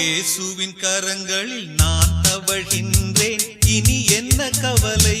இயேசுவின் கரங்களில் நான் தவழ்கின்றேன். இனி என்ன கவலை?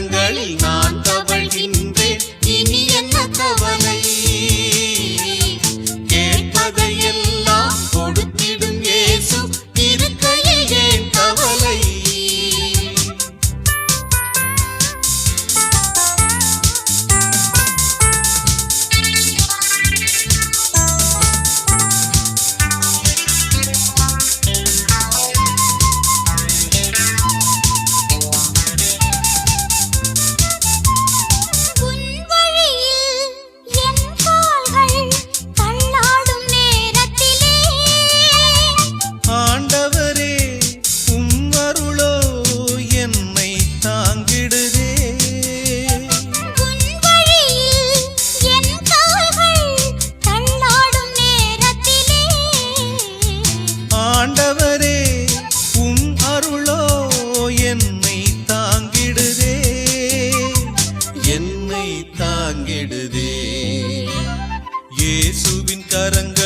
கரங்களில் ஆண்டவரே உம் அருளோ என்னை தாங்கிடுதே. என்னை தாங்கிடுதே. இயேசுவின் கரங்கள்